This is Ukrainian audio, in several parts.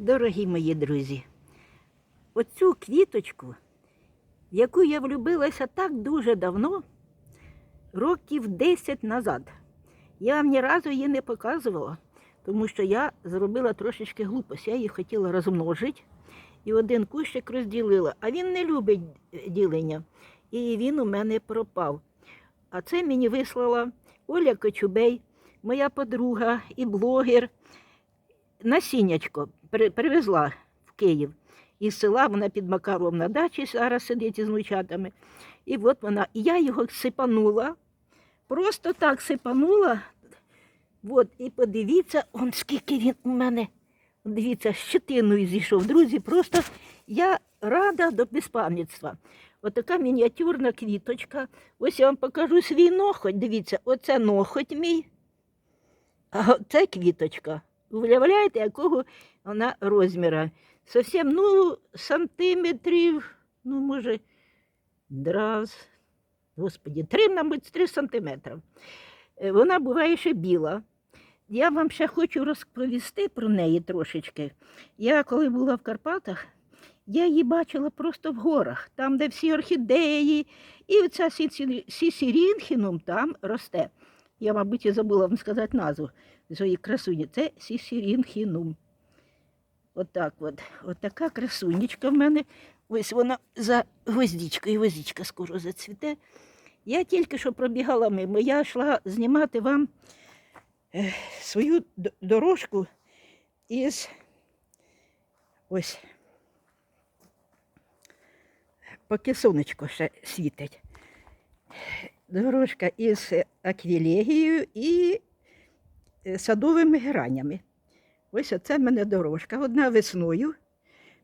Дорогі мої друзі, оцю квіточку, яку я влюбилася так дуже давно, років 10 назад, я вам ні разу її не показувала, тому що я зробила трошечки глупость. Я її хотіла розмножити і один кущик розділила, а він не любить ділення. І він у мене пропав. А це мені вислала Оля Кочубей, моя подруга і блогер. Насіннячко привезла в Київ із села, вона під Макаром на дачі зараз сидить із внучатами. І от вона, і я його сипанула, просто так сипанула. От, і подивіться, он скільки він у мене. Дивіться, щетиною зійшов. Друзі, просто я рада до безпам'ятства. Отака мініатюрна квіточка. Ось я вам покажу свій нохоть. Дивіться, оце нохоть мій. А це квіточка. Уявляєте, якого вона розміра? Совсем, ну, сантиметрів, ну, може, раз, господі, три, мабуть, три сантиметри. Е, Вона буває ще біла. Я вам ще хочу розповісти про неї трошечки. Я коли була в Карпатах, я її бачила просто в горах, там, де всі орхідеї, і оця сісірінхінум там росте. Я, мабуть, і забула вам сказати назву своєї красуні. Це сісірінхінум. Отак от. От така красунечка в мене. Ось вона за гвоздичкою, гвоздичка скоро зацвіте. Я тільки що пробігала мимо. Я йшла знімати вам е, свою дорожку із ось. Поки сонечко ще світить. Дорожка із аквілегією і садовими гранями. Ось оце в мене дорожка. Одна весною.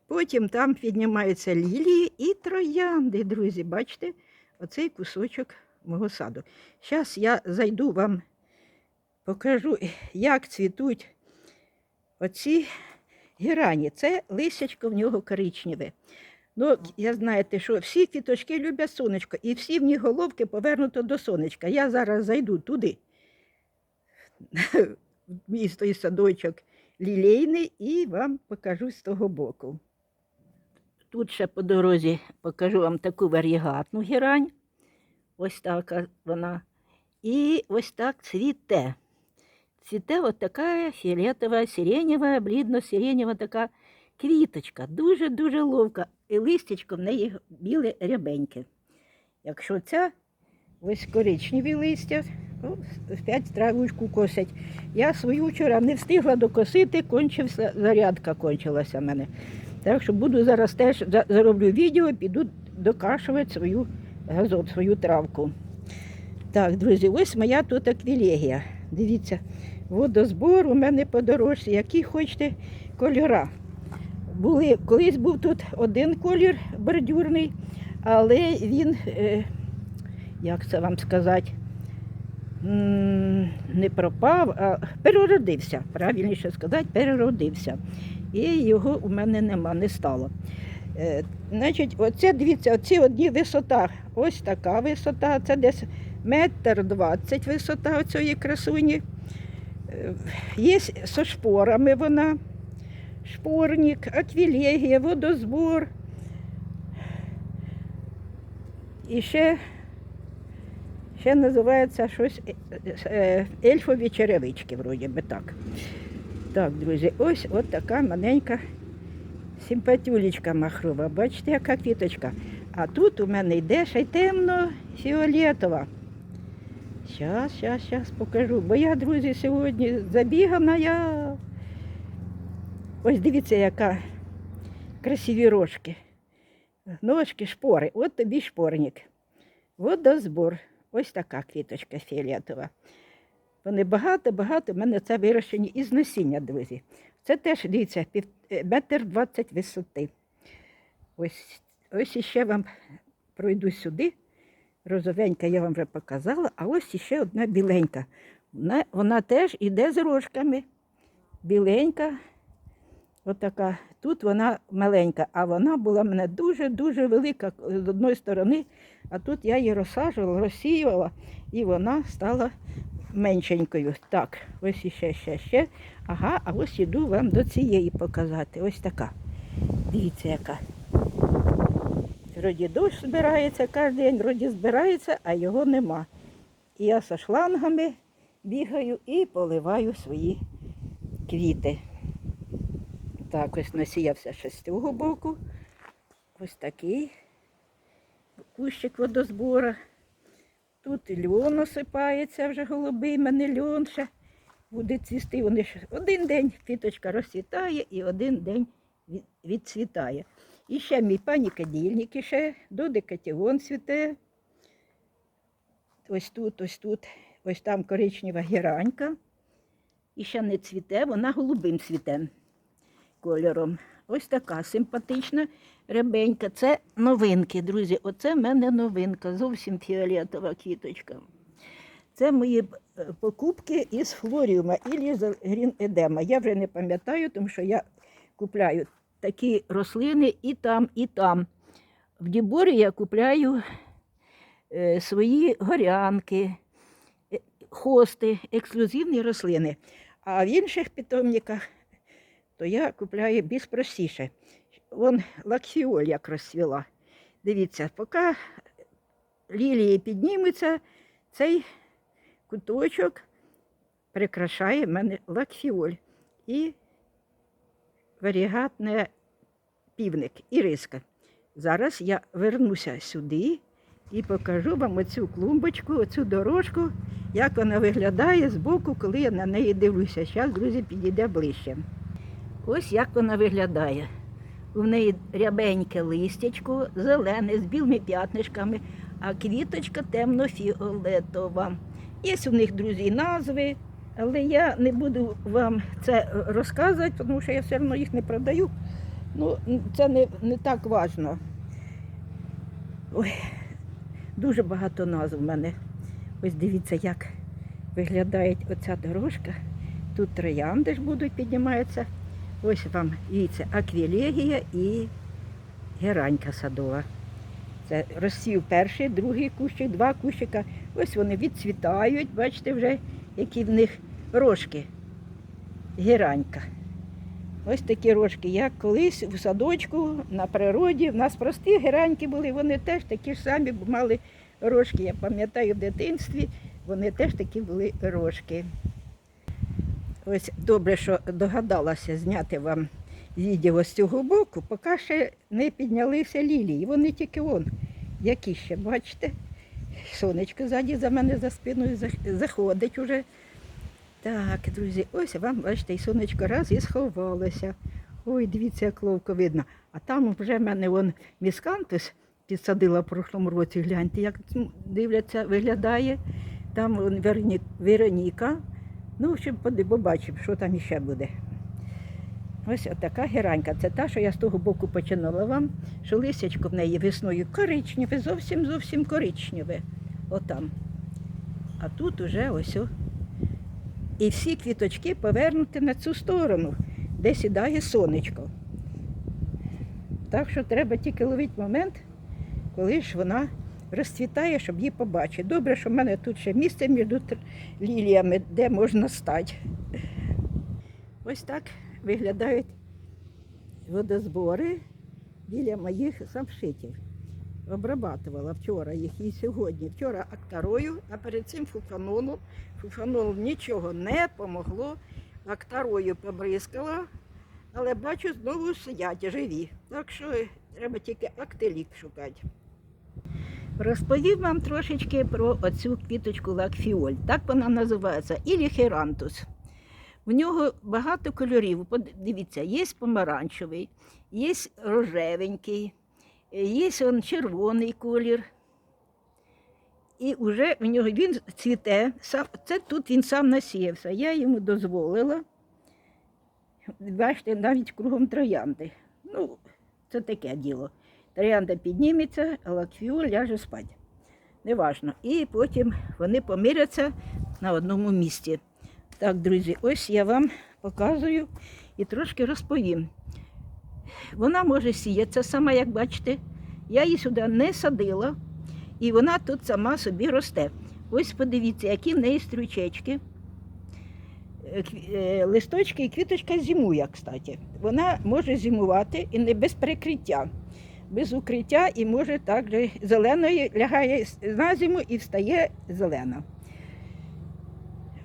Потім там піднімаються лілії і троянди, друзі. Бачите, оцей кусочок мого саду. Зараз я зайду вам, покажу, як цвітуть оці герані. Це лисячко в нього коричневе. Ну, я знаєте, що всі квіточки люблять сонечко, і всі в них головки повернуто до сонечка. Я зараз зайду туди, місто і садочок лілейний, і вам покажу з того боку. Тут ще по дорозі покажу вам таку варігатну герань. Ось така вона. І ось так цвіте. Цвіте от така фіолетова, сиренєва, блідно-сиренєва така квіточка. Дуже-дуже ловка. І листячко в неї біле рябеньке. Якщо ця ось коричневі листя, о, опять травочку косять. Я свою вчора не встигла докосити, кончився, зарядка кончилася в мене. Так що буду зараз теж за- зароблю відео, піду докашувати свою газот, свою травку. Так, друзі, ось моя тут аквілегія. Дивіться, водозбор у мене по які хочете кольора. Були, колись був тут один колір бордюрний, але він, е, як це вам сказати, не пропав, а переродився. Правильніше сказати, переродився. І його у мене нема, не стало. Е, значить, оце, дивіться, оці одні висота, ось така висота, це десь метр двадцять висота цієї красуні. Е, Є зі шпорами вона, шпорник, аквілегія, водозбор. І ще, ще називається щось е, е, ельфові черевички, вроді би так. Так, друзі, ось от така маленька симпатюлечка махрова. Бачите, яка квіточка. А тут у мене йде ще й темно-фіолетова. Щас, щас, щас покажу. Бо я, друзі, сьогодні забігана я. Ось дивіться, яка красиві рожки. Ножки, шпори. От тобі шпорник. Водозбор. Ось така квіточка фіолетова. Вони багато-багато в мене це вирощені із насіння, друзі. Це теж, дивіться, е, метр двадцять висоти. Ось, ось іще вам пройду сюди. Розовенька я вам вже показала, а ось іще одна біленька. Вона, вона теж іде з рожками. Біленька. Отака. Тут вона маленька, а вона була в мене дуже-дуже велика з одної сторони, а тут я її розсаджувала, розсіювала, і вона стала меншенькою. Так, ось іще, ще, ще. Ага, а ось іду вам до цієї показати. Ось така. Дивіться, яка. Вроді дощ збирається кожен день, вроді збирається, а його нема. І я зі шлангами бігаю і поливаю свої квіти. Так, ось насіявся ще з цього боку. Ось такий кущик водозбора. Тут льон осипається вже голубий, мене льон ще буде цвісти. Вони ж один день квіточка розцвітає і один день відцвітає. І ще мій пані кадільник, і ще додекатіон цвіте. Ось тут, ось тут, ось там коричнева геранька. І ще не цвіте, вона голубим цвіте кольором. Ось така симпатична рябенька. Це новинки, друзі. Оце в мене новинка, зовсім фіолетова квіточка. Це мої е, покупки із флоріума і Грін Едема. Я вже не пам'ятаю, тому що я купляю такі рослини і там, і там. В Діборі я купляю е, свої горянки, е, хости, ексклюзивні рослини. А в інших питомниках то я купляю більш простіше. Вон лаксіоль як розцвіла. Дивіться, поки лілії піднімуться, цей куточок прикрашає в мене лаксіоль і варігатне півник, іриска. Зараз я вернуся сюди і покажу вам оцю клумбочку, оцю дорожку, як вона виглядає збоку, коли я на неї дивлюся. Зараз, друзі, підійде ближче. Ось як вона виглядає. У неї рябеньке листячко, зелене, з білими п'ятнишками, а квіточка темно-фіолетова. Є у них, друзі, назви, але я не буду вам це розказувати, тому що я все одно їх не продаю. Ну, це не, не так важно. Ой, дуже багато назв в мене. Ось дивіться, як виглядає оця дорожка. Тут троянди ж будуть піднімаються. Ось вам дивіться, аквілегія і геранька садова. Це розсів перший, другий кущик, два кущика. Ось вони відцвітають, бачите вже, які в них рожки. Геранька. Ось такі рожки, як колись в садочку на природі. В нас прості гераньки були, вони теж такі ж самі мали рожки. Я пам'ятаю в дитинстві, вони теж такі були рожки. Ось добре, що догадалася зняти вам відео з цього боку, поки ще не піднялися лілії. Вони тільки вон, які ще, бачите? Сонечко ззаді за мене за спиною заходить уже. Так, друзі, ось вам, бачите, і сонечко раз і сховалося. Ой, дивіться, як ловко видно. А там вже в мене вон міскантус підсадила в прошлому році. Гляньте, як дивляться, виглядає. Там вон Вероні- Вероніка. Ну, щоб поди- побачимо, що там іще буде. Ось така геранька. Це та, що я з того боку починала вам, що лисячко в неї весною коричневе, зовсім зовсім коричневе. Отам. А тут уже ось. І всі квіточки повернуті на цю сторону, де сідає сонечко. Так що треба тільки ловити момент, коли ж вона розцвітає, щоб її побачити. Добре, що в мене тут ще місце між ліліями, де можна стати. Ось так виглядають водозбори біля моїх самшитів. Обрабатувала вчора їх і сьогодні. Вчора актарою, а перед цим фуфанолом. Фуфанол нічого не помогло. Актарою побризкала, але бачу, знову сидять живі. Так що треба тільки актелік шукати. Розповів вам трошечки про оцю квіточку лакфіоль. Так вона називається Іліхерантус. В нього багато кольорів. Подивіться, є помаранчевий, є рожевенький, є он червоний колір. І вже в нього він цвіте. Це тут він сам насіявся. Я йому дозволила. Бачите, навіть кругом троянди. Ну, це таке діло. Троянда підніметься, а лакфіол ляже спать. Неважно. І потім вони помиряться на одному місці. Так, друзі, ось я вам показую і трошки розповім. Вона може сіятися сама, як бачите. Я її сюди не садила, і вона тут сама собі росте. Ось подивіться, які в неї стрючечки. Е, е, Листочки і квіточка зимує, кстати. Вона може зимувати і не без прикриття, без укриття і може також зеленою лягає на зиму і встає зелена.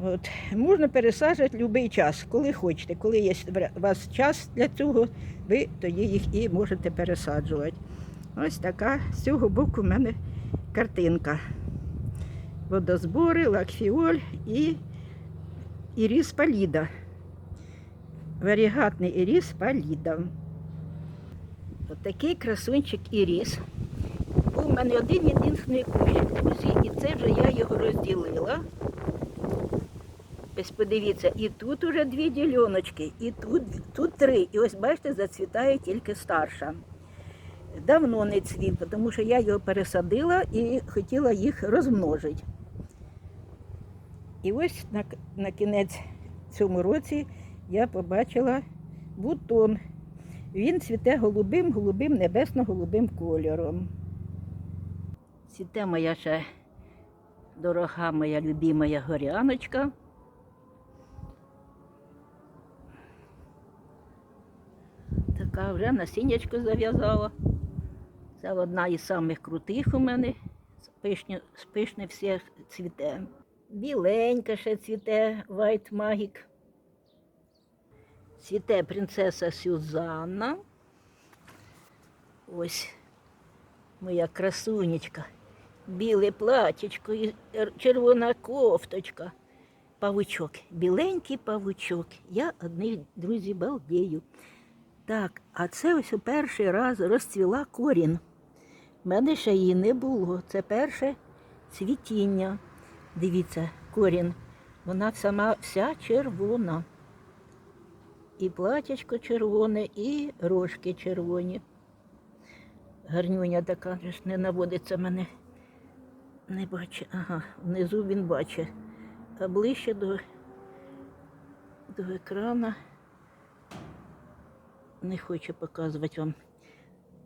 От. Можна пересаджувати будь-який час, коли хочете. Коли є у вас час для цього, ви тоді їх і можете пересаджувати. Ось така з цього боку в мене картинка. Водозбори, лакфіоль і іріс паліда. Варігатний іріс паліда. Отакий красунчик іріс. Був у мене один єдиний кущик, друзі, і це вже я його розділила. Ось подивіться, і тут уже дві діляночки, і тут, тут три. І ось бачите, зацвітає тільки старша. Давно не цвів, тому що я його пересадила і хотіла їх розмножити. І ось на, на кінець цьому році я побачила бутон. Він цвіте голубим, голубим, небесно-голубим кольором. Цвіте моя ще дорога моя любимая горяночка. Така вже насіннячко зав'язала. Це одна із самих крутих у мене. Спишне всіх цвіте. Біленька ще цвіте White Magic. Цвіте принцеса Сюзанна. Ось моя красунечка. Біле платічко і червона кофточка. Павучок, біленький павучок. Я одних друзі балдею. Так, а це ось у перший раз розцвіла корін. У мене ще її не було. Це перше цвітіння. Дивіться, корін. Вона сама вся червона. І платячко червоне, і рожки червоні. Гарнюня така ж не наводиться мене. Не бачить. Ага, внизу він бачить. А ближче до, до екрана не хочу показувати вам.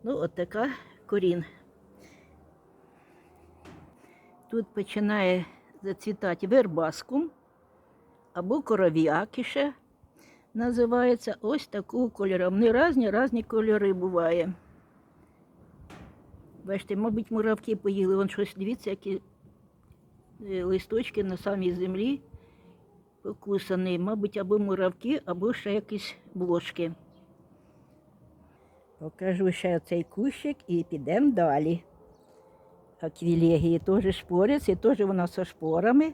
Ну, от така корін. Тут починає зацвітати вербаскум або коров'яки ще називається. Ось такого кольору. Вони різні, різні кольори буває. Бачите, мабуть, муравки поїли. Вон щось, дивіться, які е, листочки на самій землі покусані. Мабуть, або муравки, або ще якісь блошки. Покажу ще цей кущик і підемо далі. Аквілегії теж шпорець, і теж вона зі шпорами.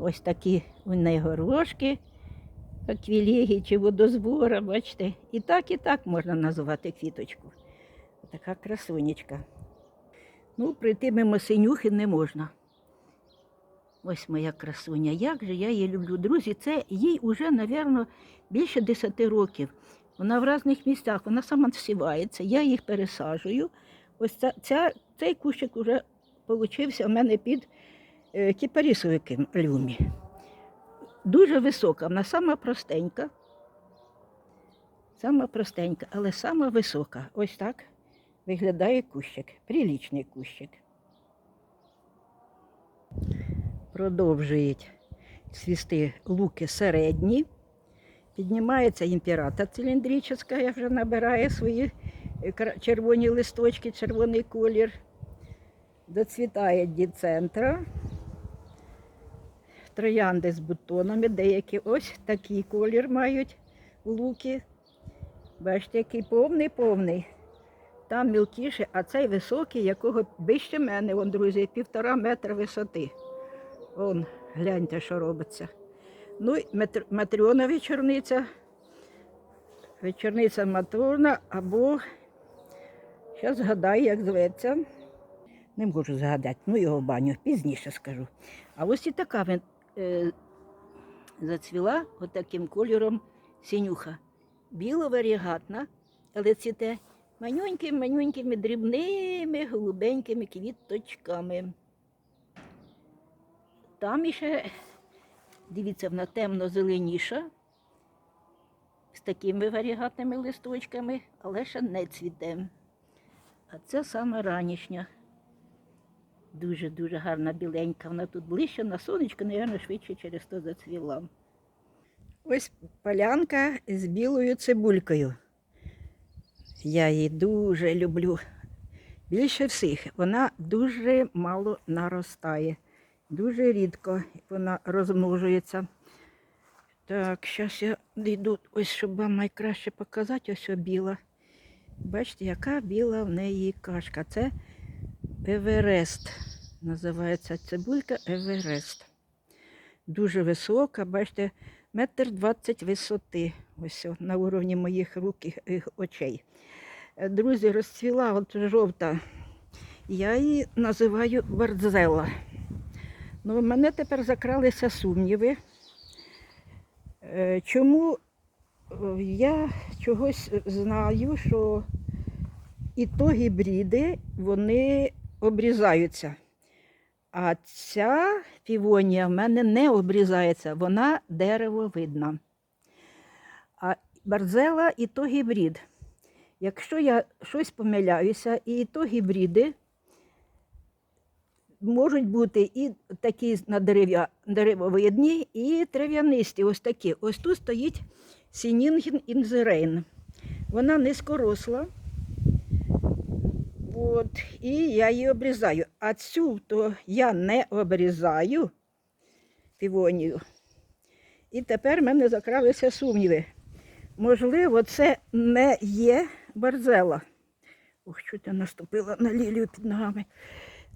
Ось такі у неї горошки, аквілегії чи водозбора, бачите. І так, і так можна назвати квіточку. Така красунечка. Ну, прийти мимо синюхи не можна. Ось моя красуня. Як же я її люблю. Друзі, це їй вже, мабуть, більше 10 років. Вона в різних місцях, вона сама всівається, я їх пересаджую. Ось ця, ця, цей кущик вже получився у мене під е, кіпарісовиком люмі. Дуже висока, вона сама простенька. Сама простенька, але сама висока. Ось так виглядає кущик. Прилічний кущик. Продовжують цвісти луки середні. Піднімається імператор циліндрична, я вже набирає свої е, червоні листочки, червоний колір. Доцвітає діцентра. Троянди з бутонами, деякі ось такий колір мають луки. Бачите, який повний повний. Там мілкіше, а цей високий, якого вище мене, вон, друзі, півтора метра висоти. Вон, гляньте, що робиться. Ну, і Матр- Матрьона вечорниця. Вечорниця Матрона або, зараз згадаю, як зветься. Не можу згадати, ну його в баню, пізніше скажу. А ось і така е, зацвіла отаким кольором синюха. Біло-варігатна, але цвіте манюнькими, манюнькими, дрібними, голубенькими квіточками. Там іще Дивіться, вона темно-зеленіша, з такими варігатними листочками, але ще не цвіте. А це саме ранішня. Дуже-дуже гарна біленька. Вона тут ближче на сонечко, напевно, швидше через то зацвіла. Ось полянка з білою цибулькою. Я її дуже люблю. Більше всіх. Вона дуже мало наростає. Дуже рідко вона розмножується. Так, зараз я дійду, ось щоб вам найкраще показати, ось біла. Бачите, яка біла в неї кашка. Це Еверест. Називається цибулька Еверест. Дуже висока, бачите, метр двадцять висоти. Ось на уровні моїх рук і очей. Е, Друзі, розцвіла от жовта. Я її називаю Бардзела. Ну, в мене тепер закралися сумніви. Е, Чому е, я чогось знаю, що і то гібриди вони обрізаються. А ця півонія в мене не обрізається, вона деревовидна. А барзела і то гібрид. Якщо я щось помиляюся, і то гібриди можуть бути і такі на дерев'я, деревовидні, і трав'янисті. Ось такі. Ось тут стоїть Сінінген інзерейн. Вона низькоросла. От, і я її обрізаю. А цю то я не обрізаю півонію. І тепер в мене закралися сумніви. Можливо, це не є барзела. Ох, що я наступила на лілію під ногами.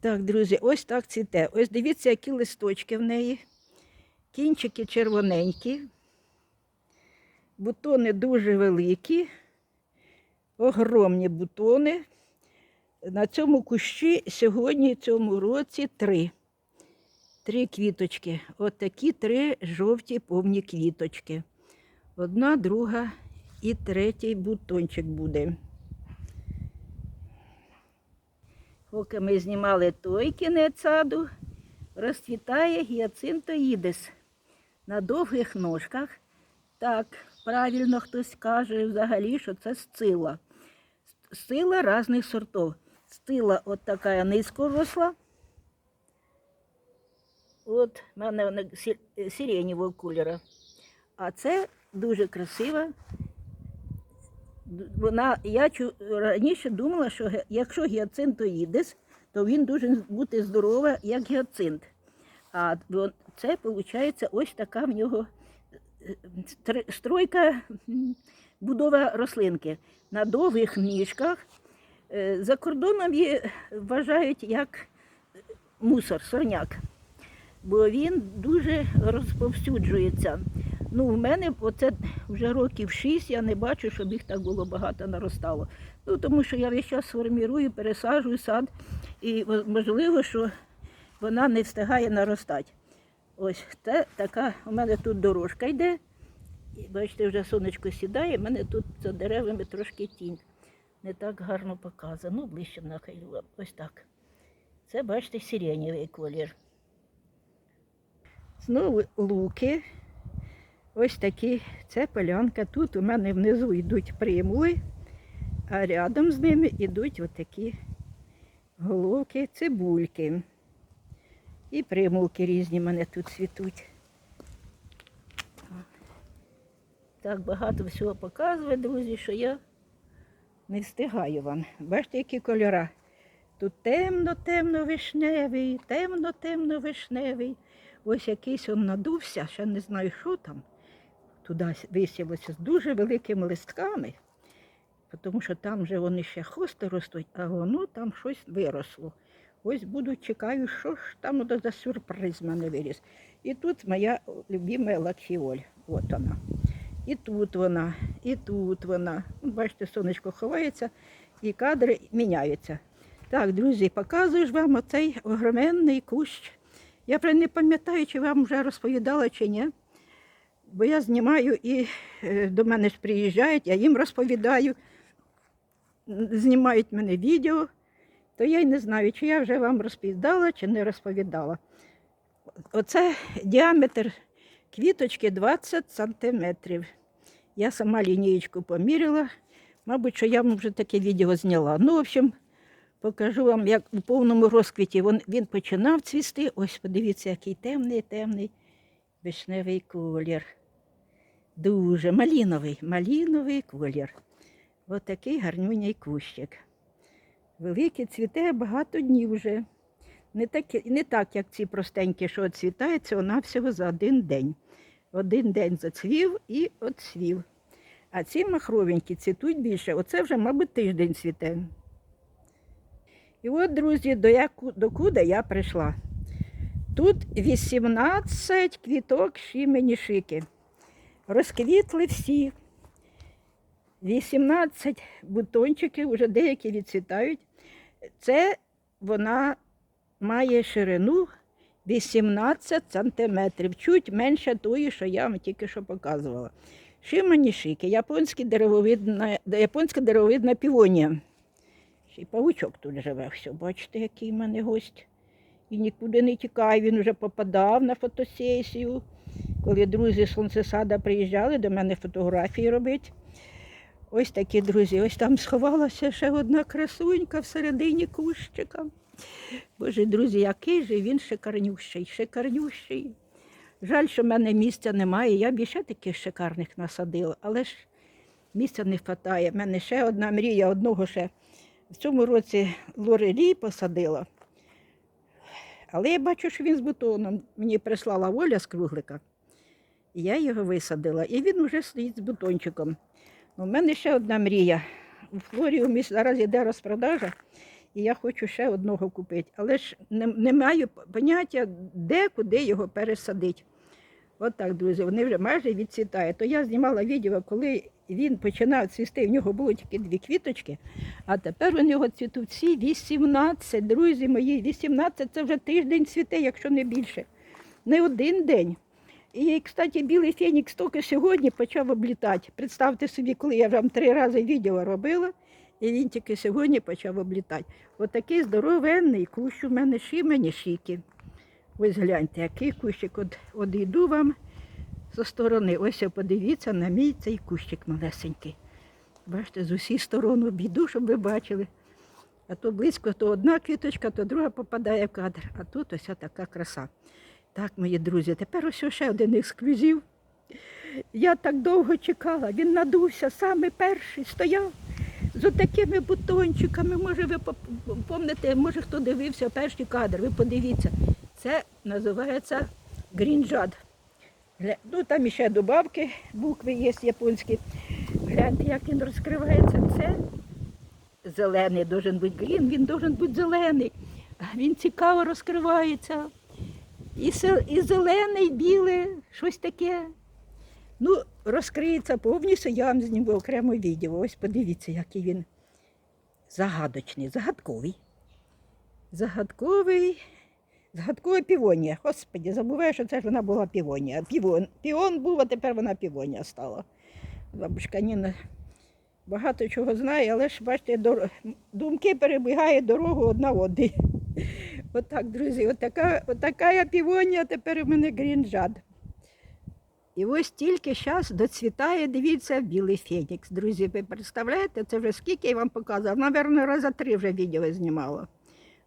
Так, друзі, ось так цвіте. Ось дивіться, які листочки в неї. Кінчики червоненькі, бутони дуже великі, огромні бутони. На цьому кущі сьогодні, цьому році, три. Три квіточки. От такі три жовті повні квіточки. Одна, друга і третій бутончик буде. Поки ми знімали той кінець саду, розцвітає гіацинтоїдис на довгих ножках. Так, правильно хтось каже взагалі, що це сцила. Сцила різних сортів. Стила от така низькоросла. От в мене вона сиреневого кольору. А це дуже красива. Вона, я раніше думала, що якщо гіацинтоїдес, то він дуже бути здорова, як гіацинт. А це виходить ось така в нього е, стройка, будова рослинки. На довгих ніжках. Е, За кордоном її вважають як мусор, сорняк, бо він дуже розповсюджується. Ну, в мене оце вже років шість, я не бачу, щоб їх так було багато наростало. Ну, тому що я весь час формірую, пересаджую сад, і можливо, що вона не встигає наростати. Ось це така, у мене тут дорожка йде. Бачите, вже сонечко сідає, в мене тут за деревами трошки тінь. Не так гарно показано. Ну, ближче нахилю вам. Ось так. Це, бачите, сиренєвий колір. Знову луки. Ось такі. Це полянка. Тут у мене внизу йдуть примули, а рядом з ними йдуть отакі головки, цибульки. І примулки різні в мене тут цвітуть. Так багато всього показує, друзі, що я не встигаю вам. Бачите, які кольори. Тут темно-темно-вишневий, темно-темно-вишневий. Ось якийсь он надувся, ще не знаю, що там. Туди висілося з дуже великими листками, тому що там вже вони ще хости ростуть, а воно там щось виросло. Ось буду чекаю, що ж там за сюрприз мене виріс. І тут моя любима лакіоль. От вона. І тут вона, і тут вона. Ну, Бачите, сонечко ховається і кадри міняються. Так, друзі, показую ж вам оцей огроменний кущ. Я вже не пам'ятаю, чи вам вже розповідала, чи ні. Бо я знімаю і е, до мене ж приїжджають, я їм розповідаю, знімають мене відео, то я й не знаю, чи я вже вам розповідала, чи не розповідала. Оце діаметр квіточки 20 сантиметрів. Я сама лінієчку поміряла. Мабуть, що я вам вже таке відео зняла. Ну, в общем, покажу вам, як у повному розквіті він, він починав цвісти. Ось подивіться, який темний, темний вишневий колір. Дуже маліновий, маліновий колір. Ось такий гарнюній кущик. Великий цвіте багато днів вже. Не так, не так, як ці простенькі, що оцвітаються, вона всього за один день. Один день зацвів і оцвів. А ці махровенькі цвітуть більше. Оце вже, мабуть, тиждень цвіте. І от, друзі, до, яку, до куди я прийшла. Тут 18 квіток шимені шики. Розквітли всі. 18 бутончиків, вже деякі відцвітають. Це вона має ширину 18 сантиметрів, чуть менше тої, що я вам тільки що показувала. Шимані шики, японська японська деревовидна півонія. Ще й павучок тут живе. Все, бачите, який в мене гость. І нікуди не тікає, він вже попадав на фотосесію. Коли друзі з сонцесада приїжджали до мене фотографії робити. Ось такі друзі, ось там сховалася ще одна красунька всередині кущика. Боже, друзі, який же він шикарнющий, шикарнющий. Жаль, що в мене місця немає. Я б ще таких шикарних насадила, але ж місця не вистачає. У мене ще одна мрія, одного ще в цьому році лорелі посадила. Але я бачу, що він з бутоном. Мені прислала Оля з круглика. Я його висадила. І він вже стоїть з бутончиком. У мене ще одна мрія. У Флоріумі зараз йде розпродажа, і я хочу ще одного купити. Але ж не, не маю поняття, де, куди його пересадити. От так, друзі, вони вже майже відцвітають. То я знімала відео, коли він починав цвісти, в нього було тільки дві квіточки, а тепер у нього цвітуть всі 18, друзі мої, 18 це вже тиждень цвіте, якщо не більше. Не один день. І, кстати, білий фенікс тільки сьогодні почав облітати. Представте собі, коли я вам три рази відео робила, і він тільки сьогодні почав облітати. Отакий здоровенний кущ у мене шимені шики. Ось гляньте, який кущик. От, от йду вам зі сторони. Ось подивіться на мій цей кущик малесенький. Бачите, з усіх сторон обійду, щоб ви бачили. А то близько, то одна квіточка, то друга попадає в кадр. А тут ось така краса. Так, мої друзі, тепер ось ще один ексклюзив. Я так довго чекала, він надувся, саме перший стояв з отакими бутончиками. Може, ви помните, може хто дивився перший кадр, ви подивіться. Це називається грінжад. Ну, там ще добавки, букви є японські. Гляньте, як він розкривається. Це зелений должен бути грін, він должен бути зелений. Він цікаво розкривається. І, зелене, і біле, щось таке. Ну, розкриється повністю, я вам зніму окремо відео. Ось подивіться, який він загадочний, загадковий. Загадковий, загадкова півонія. Господі, забуваю, що це ж вона була півонія. Півон, піон був, а тепер вона півонія стала. Бабушка Ніна багато чого знає, але ж бачите, дор- думки перебігає дорогу одна одній. Отак, друзі, отака, отака півонія, тепер у мене грінжад. І ось тільки зараз доцвітає, дивіться, білий фенікс. Друзі, ви представляєте, це вже скільки я вам показував? Наверно, раза три вже відео знімала.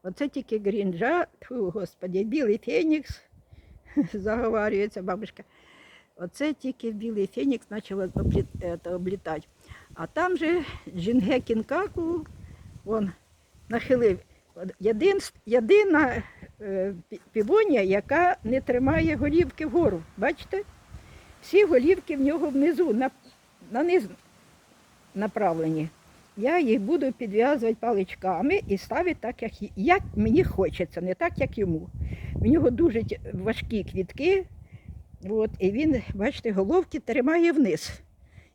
Оце тільки грінжад, Фу, господі, білий фенікс, заговарюється бабушка. Оце тільки білий фенікс почав облітати. А там же Джинге Кінкаку, он нахилив. Єдин, єдина е, півонія, яка не тримає голівки вгору. Бачите? Всі голівки в нього внизу, на, на низ направлені. Я їх буду підв'язувати паличками і ставити так, як, як мені хочеться, не так, як йому. В нього дуже важкі квітки, от, і він, бачите, головки тримає вниз.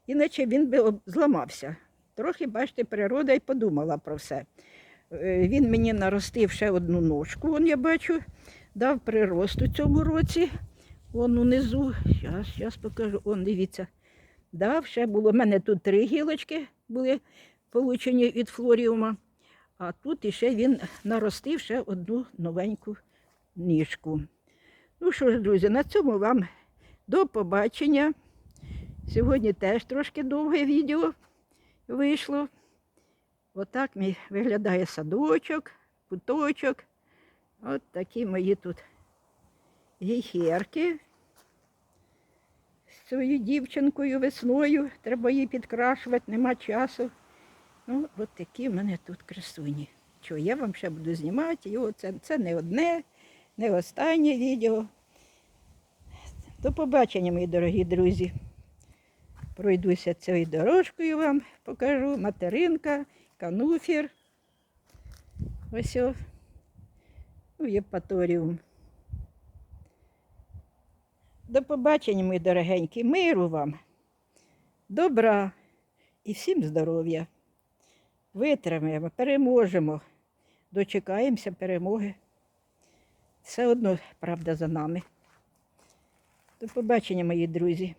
Іначе він би зламався. Трохи, бачите, природа і подумала про все. Е, Він мені наростив ще одну ножку, вон я бачу, дав прирост у цьому році. Вон унизу. Зараз, зараз покажу. Он, дивіться. Дав, ще було. У мене тут три гілочки були получені від флоріума. А тут іще він наростив ще одну новеньку ніжку. Ну що ж, друзі, на цьому вам до побачення. Сьогодні теж трошки довге відео вийшло. Отак мій виглядає садочок, куточок. От такі мої тут гейхерки. З цією дівчинкою весною. Треба її підкрашувати, нема часу. Ну, от такі в мене тут красуні. Що, я вам ще буду знімати його. Це, це не одне, не останнє відео. До побачення, мої дорогі друзі. Пройдуся цією дорожкою вам покажу. Материнка, кануфір. Ось. о. Ну, Євпаторіум. До побачення, мої дорогенькі. Миру вам, добра і всім здоров'я. Витримаємо, переможемо, дочекаємося перемоги. Все одно правда за нами. До побачення, мої друзі.